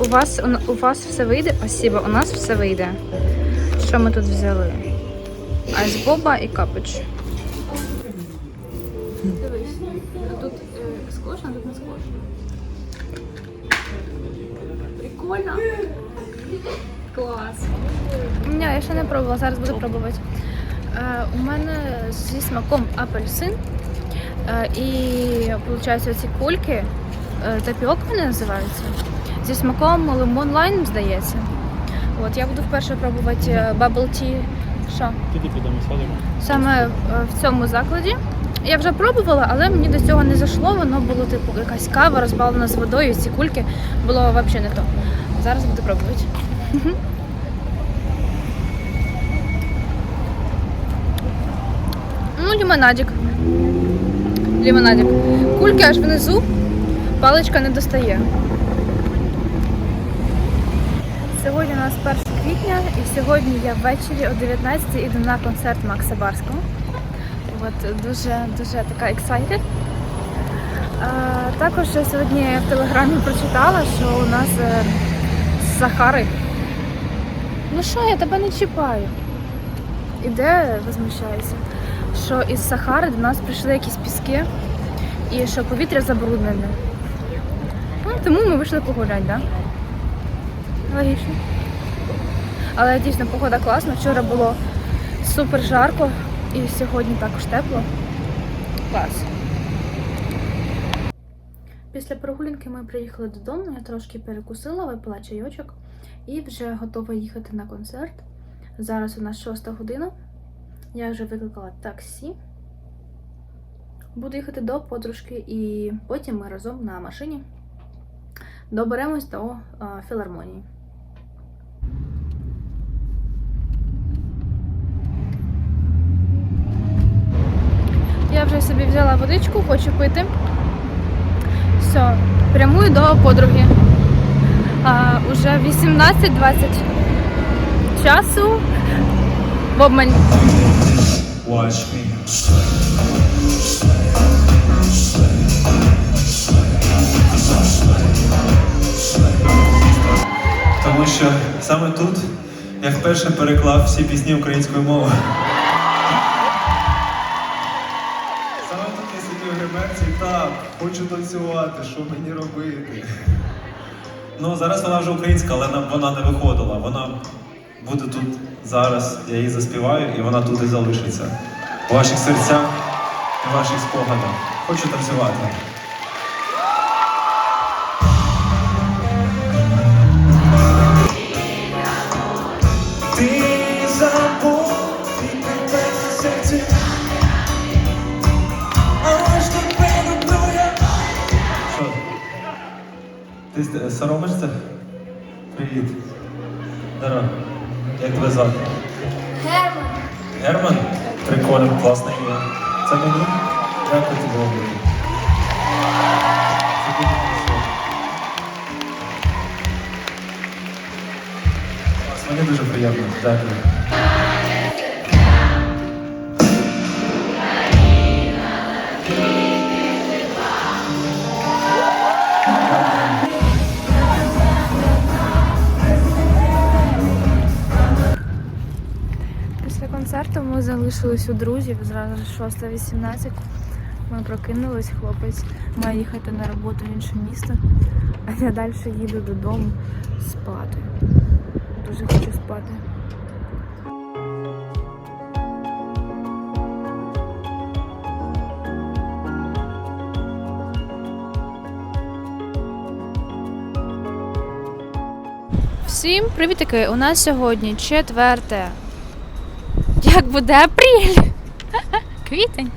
у вас у вас все вийде? Спасибо, у нас все вийде. Що ми тут взяли? Айсбоба і капич. Дивись, тут скошено, тут не скошено. Прикольно. Клас. Ні, я ще не пробувала, зараз буду пробувати. Е, у мене зі смаком апельсин. Е, і виходить, ці кульки, е, тапіок вони називаються. Зі смаком лимон лайм, здається. От я буду вперше пробувати е, bubble tea. Що? Туди підемо, сходимо. Саме е, в цьому закладі. Я вже пробувала, але мені до цього не зайшло. Воно було типу якась кава розбавлена з водою, ці кульки було взагалі не то. Зараз буду пробувати. Ну, лимонадик. Лимонадик. Кульки аж внизу, паличка не достає. Сьогодні у нас 1 квітня, і сьогодні я ввечері о 19 іду на концерт Макса Барського. От дуже дуже така excited. Також я сьогодні в телеграмі прочитала, що у нас е, Сахари. Ну що, я тебе не чіпаю. Іде, возмущається, що із Сахари до нас прийшли якісь піски і що повітря забруднене. Тому ми вийшли погуляти, так? Да? Логічно. Але дійсно погода класна. Вчора було супер жарко і сьогодні також тепло. Клас. Після прогулянки ми приїхали додому, я трошки перекусила, випила чайочок і вже готова їхати на концерт. Зараз у нас 6 година. Я вже викликала таксі. Буду їхати до подружки і потім ми разом на машині доберемось до філармонії. Я вже собі взяла водичку, хочу пити. Все, прямую до подруги. А, уже 18-20 часу в обмаль. Watch me. Тому що саме тут я вперше переклав всі пісні українською мовою. Саме тут я сидів в гримерці, так, хочу танцювати, що мені робити. Ну, зараз вона вже українська, але вона не виходила. Вона буде тут зараз, я її заспіваю, і вона тут і залишиться. У ваших серцях і ваших спогадах. Хочу танцювати. Забув і на серці. Аж тебе люблю я. Ти с- соромишся? Привіт. Здорово. Як тебе звати? Герман. Герман? Прикольно, класне ім'я. Це мені? Дякую тобі, Мені дуже приємно. Дякую. Після концерту ми залишились у друзів зразу 6.18. Ми прокинулись, хлопець має їхати на роботу в інше місто, а я далі їду додому спати. Дуже хочу спати. Всім привітики! У нас сьогодні четверте. Як буде апрель? Квітень.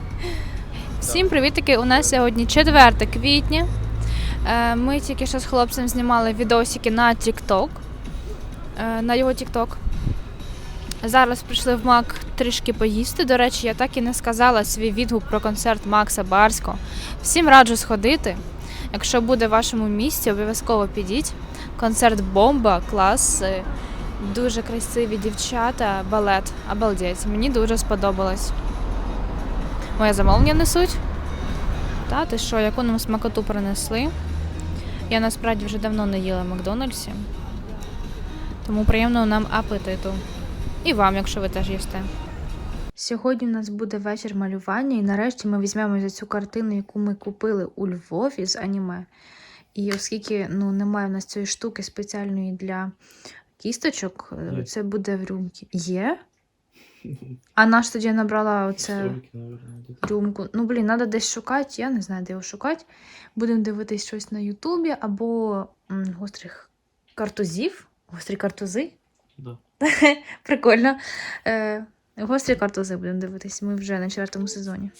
Всім привітики! У нас сьогодні 4 квітня. Е, Ми тільки що з хлопцем знімали відосики на TikTok. Е, На його TikTok. Зараз прийшли в Мак трішки поїсти. До речі, я так і не сказала свій відгук про концерт Макса Барського. Всім раджу сходити. Якщо буде в вашому місті, обов'язково підіть. Концерт бомба, клас. е, Дуже красиві дівчата, балет. Обалдеть. Мені дуже сподобалось. Моє замовлення несуть. Та, ти що, яку нам смакоту принесли? Я насправді вже давно не їла в Макдональдсі. Тому приємного нам апетиту. І вам, якщо ви теж їсте. Сьогодні у нас буде вечір малювання, і нарешті ми візьмемо за цю картину, яку ми купили у Львові з аніме. І оскільки ну, немає в нас цієї штуки спеціальної для кісточок, е, це буде в рюмці. Є? А наш тоді набрала оце рюмку. Ну, блін, треба десь шукати, я не знаю, де його шукати. Будемо дивитись щось на Ютубі або м, гострих картузів. Гострі картузи. Да. Прикольно. Е, гострі картузи будемо дивитись. Ми вже на четвертому сезоні.